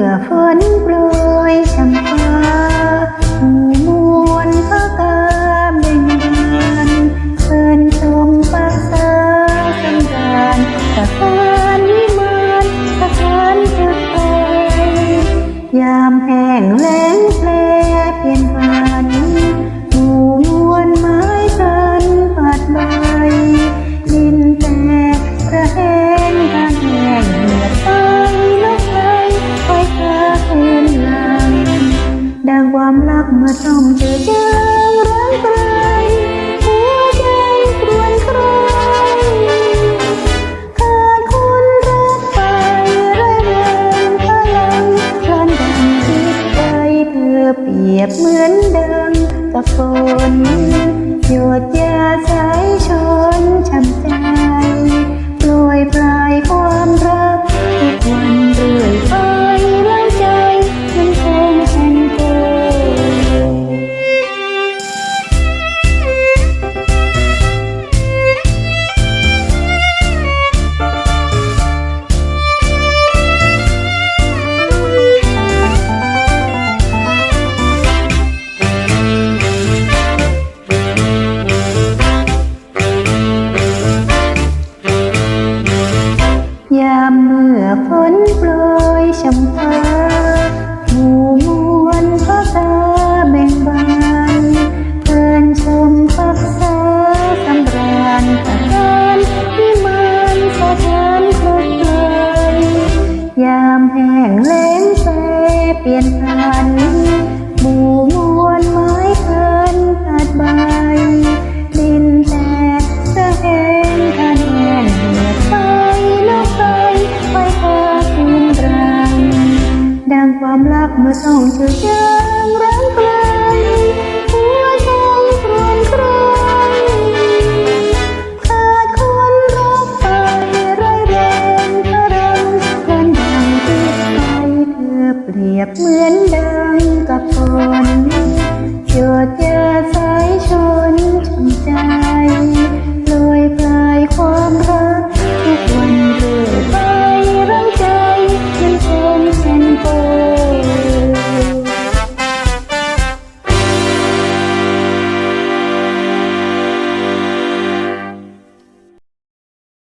มื่อฝนโปรยช่ำฟ้าหมู่มวนพระกาเบ่งบานเชินชมปักสาทสงราญสะพานวิมานสะพานจุดไฟยามแห่งแล้งแปลเปลี่ยนผ่าน กมาต้องเจอเจอรักใครหัวใจครวนครางขาดคนรักไปไระเริงพลังพลันดังคิดไปเธอเปรียบเหมือนดังกระโฟ ลี่ยนพันหมู่มวลไม้เพลินตัดใบดินแตกสะเองคะแนนเหนือไปลูกไปไปเพ้อคืนรังดังความรักเมื่อต้องเจอยังรังกล ยบเหมือนดังกับฝนหยดยาสายชนชมใจลอยปลายความรักทุกวันเรื่อยไปรังใจมันคงเป็นปน